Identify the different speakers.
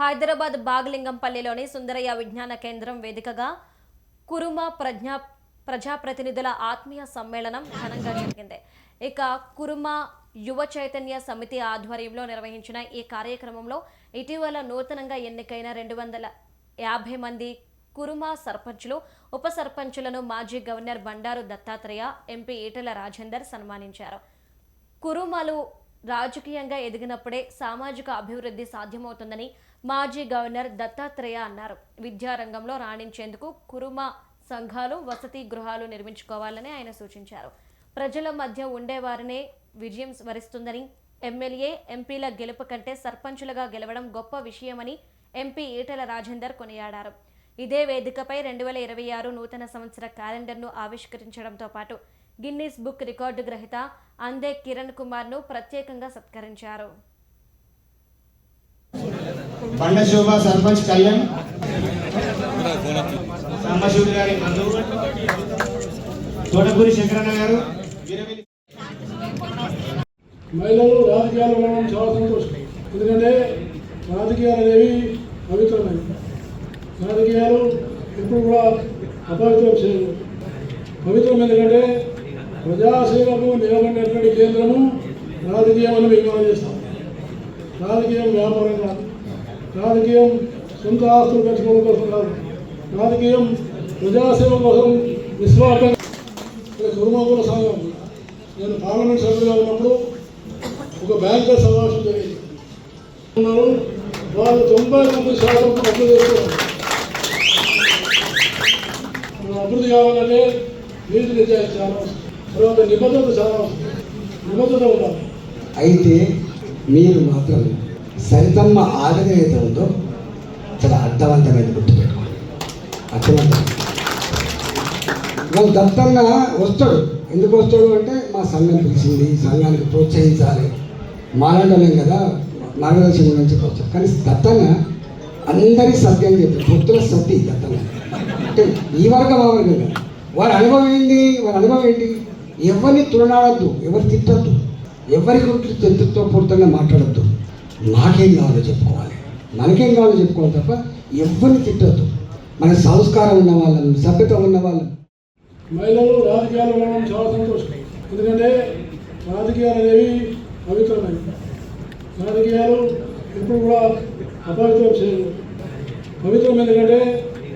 Speaker 1: హైదరాబాద్ బాగలింగంపల్లిలోని సుందరయ్య విజ్ఞాన కేంద్రం వేదికగా కురుమ ప్రజ్ఞా ప్రజాప్రతినిధుల ఆత్మీయ సమ్మేళనం ఘనంగా జరిగింది. ఇక కురుమ యువ చైతన్య సమితి ఆధ్వర్యంలో నిర్వహించిన ఈ కార్యక్రమంలో ఇటీవల నూతనంగా ఎన్నికైన రెండు వందల యాభై మంది కురుమ సర్పంచులు ఉప సర్పంచులను మాజీ గవర్నర్ బండారు దత్తాత్రేయ ఎంపీ ఈటెల రాజేందర్ సన్మానించారు. కురుమలు రాజకీయంగా ఎదిగినప్పుడే సామాజిక అభివృద్ధి సాధ్యమవుతుందని మాజీ గవర్నర్ దత్తాత్రేయ అన్నారు. విద్యారంగంలో రాణించేందుకు కురుమ సంఘాలు వసతి గృహాలు నిర్మించుకోవాలని ఆయన సూచించారు. ప్రజల మధ్య ఉండేవారినే విజయం స్మరిస్తుందని ఎమ్మెల్యే ఎంపీల గెలుపు కంటే సర్పంచులుగా గెలవడం గొప్ప విషయమని ఎంపీ ఈటెల రాజేందర్ కొనియాడారు. ఇదే వేదికపై రెండు వేల ఇరవై ఆరు నూతన సంవత్సర క్యాలెండర్ను ఆవిష్కరించడంతో పాటు గిన్నీస్ బుక్ రికార్డు గ్రహీత అందే కిరణ్ కుమార్ను ప్రత్యేకంగా సత్కరించారు.
Speaker 2: బండ శోభ సర్పంచ్ కళ్యాణ్. సాంబశివుడు గారి బంధువు తోటపూరి శంకరన్న గారు.
Speaker 3: మహిళలు రాజకీయాలు ఉండడం చాలా సంతోషం. ఎందుకంటే రాజకీయాలు అనేవి పవిత్రమైనవి. రాజకీయాలు ఎప్పుడు కూడా అపవిత్రం చేయదు పవిత్రం ఎందుకంటే ప్రజాసేవకు నిలబడినటువంటి కేంద్రము రాజకీయం అని చేస్తాం. రాజకీయం వ్యాపారం కాదు. రాజకీయం సొంత ఆస్తులు పెంచుకోవడం కోసం కాదు. రాజకీయం ప్రజాసేవ కోసం నిస్వార్థంగా ఇక్కడ సంఘం నేను పార్లమెంట్ సభ్యులుగా ఉన్నప్పుడు ఒక బ్యాంకర్ సమావేశం జరిగింది. ఉన్నారు. వాళ్ళు తొంభై తొమ్మిది శాతం అప్పు చేస్తున్నారు అభివృద్ధి కావాలంటే నీతి నిజాయితీ తర్వాత నిబద్ధత చాలా నిబద్ధత ఉండాలి.
Speaker 4: అయితే మీరు మాత్రం సరితమ్మ ఆదరణ ఏదైతే ఉందో చాలా అర్థవంతమైన గుర్తుపెట్టుకోండి అర్థవంతం. వాళ్ళు వస్తాడు. ఎందుకు వస్తాడు అంటే మా సంఘం పిలిచింది సంఘానికి ప్రోత్సహించాలి. మాట్లాడలేం కదా మార్గదర్శనం నుంచి ప్రోత్సహం. కానీ దత్తంగా అందరి సత్యం చెప్పి భక్తుల సత్తి దత్తంగా అంటే ఈ వర్గం ఆ వర్గం వారి అనుభవం ఏంటి? వారి అనుభవం ఏంటి? ఎవరిని తులనాడద్దు ఎవరు తిట్టద్దు ఎవరి గురించి చరిత్రతో మాట్లాడద్దు. నాకేం కావాలో చెప్పుకోవాలి. మనకేం కావాలో చెప్పుకోవాలి తప్ప ఎవరిని తిట్టద్దు. మన సంస్కారం ఉన్న వాళ్ళం సభ్యత ఉన్న వాళ్ళం.
Speaker 3: మహిళలు రాజకీయాలు ఉండడం చాలా సంతోషం. ఎందుకంటే రాజకీయాలు అనేవి పవిత్రమైనవి. రాజకీయాలు ఎప్పుడు కూడా అపవిత్రం చేయదు పవిత్రం ఎందుకంటే